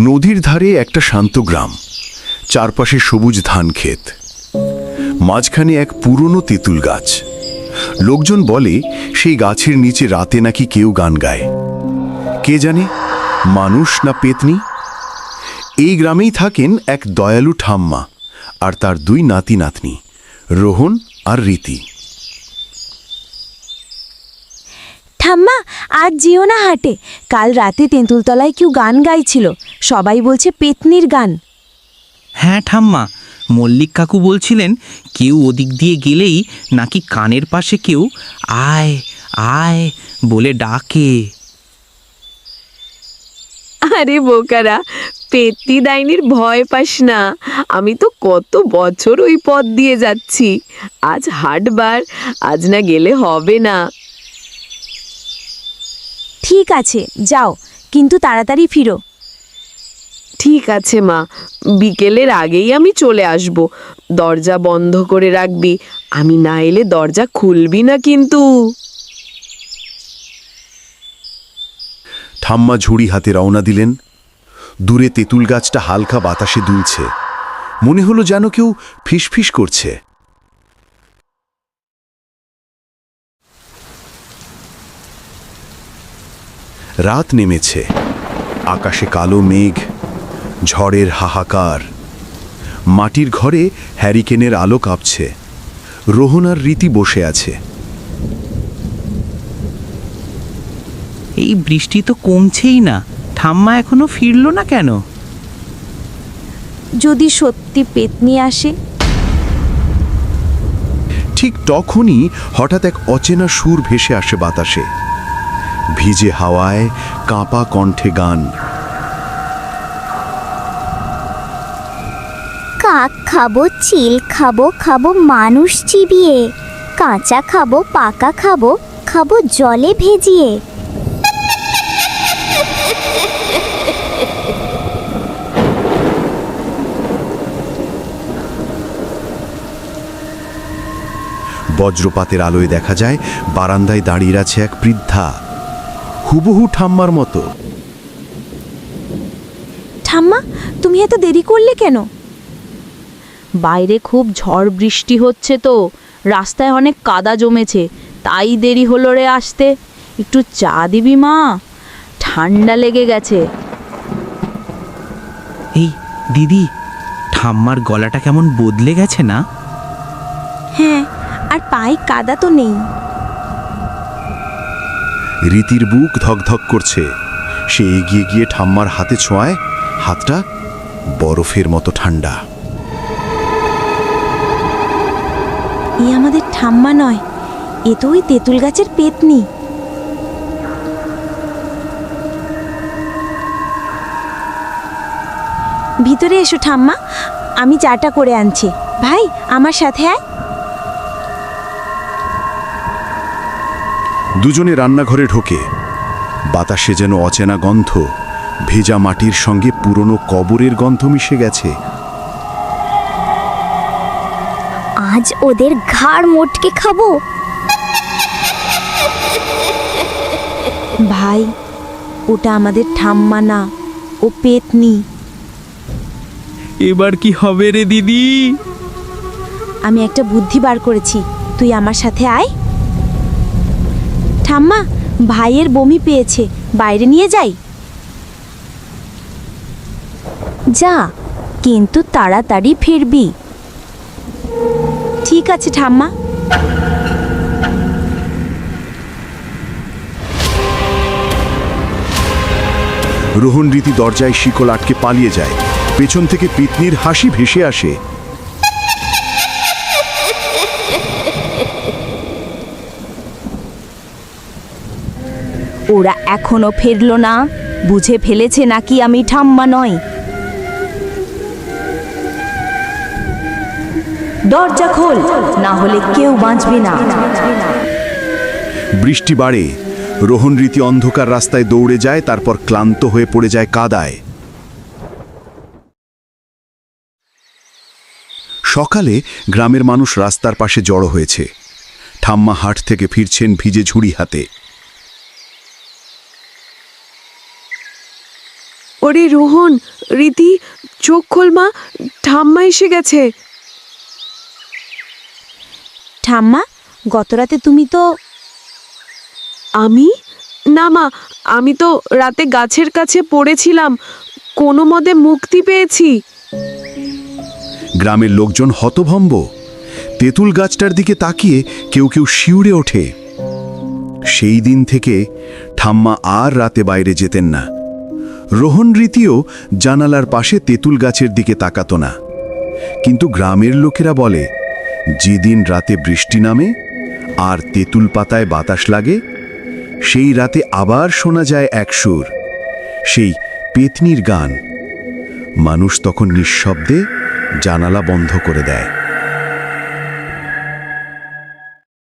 নদীর ধারে একটা শান্ত গ্রাম। চারপাশে সবুজ ধান ক্ষেত। মাঝখানে এক পুরনো তেঁতুল গাছ। লোকজন বলে, সেই গাছের নিচে রাতে নাকি কেউ গান গায়। কে জানে, মানুষ না পেতনি? এই গ্রামেই থাকেন এক দয়ালু ঠাম্মা আর তার দুই নাতি নাতনি রোহন আর রীতি। ঠাম্মা আজ যেও না হাটে। কাল রাতে তেঁতুলতলায় কেউ গান গাইছিল। সবাই বলছে পেতনির গান। হ্যাঁ ঠাম্মা মল্লিক কাকু বলছিলেন কেউ ওদিক দিয়ে গেলেই নাকি কানের পাশে কেউ আয় আয় বলে ডাকে। আরে বোকারা পেত্তি ডাইনির ভয় পাস না। আমি তো কত বছর ওই পথ দিয়ে যাচ্ছি। আজ হাটবার আজ না গেলে হবে না। ঠিক আছে যাও কিন্তু তাড়াতাড়ি ফিরো। ঠিক আছে মা। বিকেলের আগেই আমি চলে আসব। দরজা বন্ধ করে রাখবি। আমি না এলে দরজা খুলবি না কিন্তু। ঠাম্মা ঝুড়ি হাতে রওনা দিলেন। দূরে তেঁতুল গাছটা হালকা বাতাসে দুলছে। মনে হলো যেন কেউ ফিসফিস করছে। রাত নেমেছে। আকাশে কালো মেঘ ঝড়ের হাহাকার। মাটির ঘরে হ্যারিকেনের আলো কাঁপছে। রোহন আর রীতি বসে আছে। এই বৃষ্টি তো কমছেই না। ঠাম্মা এখনও ফিরল না কেন? যদি সত্যি পেতনি আসে? ঠিক তখনই হঠাৎ এক অচেনা সুর ভেসে আসে বাতাসে। ভিজে হাওয়ায় কাঁপা কণ্ঠে গান। কাক খাব চিল খাব খাব মানুষ চিবিয়ে। কাঁচা খাব পাকা খাব খাব জলে ভেজিয়ে। বজ্রপাতের আলোয় দেখা যায় বারান্দায় দাঁড়িয়ে আছে এক বৃদ্ধা। হুবহু ঠাম্মার মতো। ঠাম্মা তুমি এত দেরি করলে কেন? বাইরে খুব ঝড় বৃষ্টি হচ্ছে তো রাস্তায় অনেক কাদা জমেছে তাই দেরি হলো রে আসতে। একটু চা দিবি মা? ঠান্ডা লেগে গেছে। এই দিদি ঠাম্মার গলাটা কেমন বদলে গেছে না? হ্যাঁ আর পায়ে কাদা তো নেই। রীতির বুক ধকধক করছে। সে এগিয়ে গিয়ে ঠাম্মার হাতে ছোঁয়ায়, হাতটা বরফের মতো ঠান্ডা। এ আমাদের ঠাম্মা নয়, এ তো ওই তেঁতুল গাছের পেতনি। ভিতরে এসো ঠাম্মা, আমি চাটা করে আনছি। ভাই, আমার সাথে আয়। দুজনে রান্নাঘরে ঢোকে। বাতাসে যেন অচেনা গন্ধ ভেজা মাটির সঙ্গে পুরনো কবরের গন্ধ মিশে গেছে। আজ ওদের ঘাড় মোটকে খাব। ভাই ওটা আমাদের ঠাম্মা না ও পেতনি। এবার কি হবে রে দিদি? আমি একটা বুদ্ধি বার করেছি তুই আমার সাথে আয়। ঠাম্মা, ভাইয়ের বমি পেয়েছে, বাইরে নিয়ে যাই। যা, কিন্তু তাড়াতাড়ি ফিরবি। ঠিক আছে ঠাম্মা। রোহন রীতি দরজায় শিকল আটকে পালিয়ে যায়। পেছন থেকে পিতনির হাসি ভেসে আসে। ওরা এখনও ফিরলো না। বুঝে ফেলেছে নাকি আমি ঠাম্মা নয় দরজা খোল, না হলে কেউ বাঁচবে না। বৃষ্টি বাড়ে। রোহন রীতি অন্ধকার রাস্তায় দৌড়ে যায়, তারপর ক্লান্ত হয়ে পড়ে যায় কাদায়। সকালে গ্রামের মানুষ রাস্তার পাশে জড়ো হয়েছে। ঠাম্মা হাট থেকে ফিরছেন ভিজে ঝুড়ি হাতে। ওরে রোহন রীতি চোখ খোল মা ঠাম্মা এসে গেছে। ঠাম্মা গতরাতে তুমি তো আমি? না মা আমি তো রাতে গাছের কাছে পড়েছিলাম কোনো মতে মুক্তি পেয়েছি। গ্রামের লোকজন হতভম্ব। তেঁতুল গাছটার দিকে তাকিয়ে কেউ কেউ শিউরে ওঠে। সেই দিন থেকে ঠাম্মা আর রাতে বাইরে যেতেন না। রোহন রীতিও জানালার পাশে তেঁতুল গাছের দিকে তাকাতো না। কিন্তু গ্রামের লোকেরা বলে, যেদিন রাতে বৃষ্টি নামে আর তেঁতুল পাতায় বাতাস লাগে, সেই রাতে আবার শোনা যায় এক সুর, সেই পেতনির গান। মানুষ তখন নিঃশব্দে জানালা বন্ধ করে দেয়।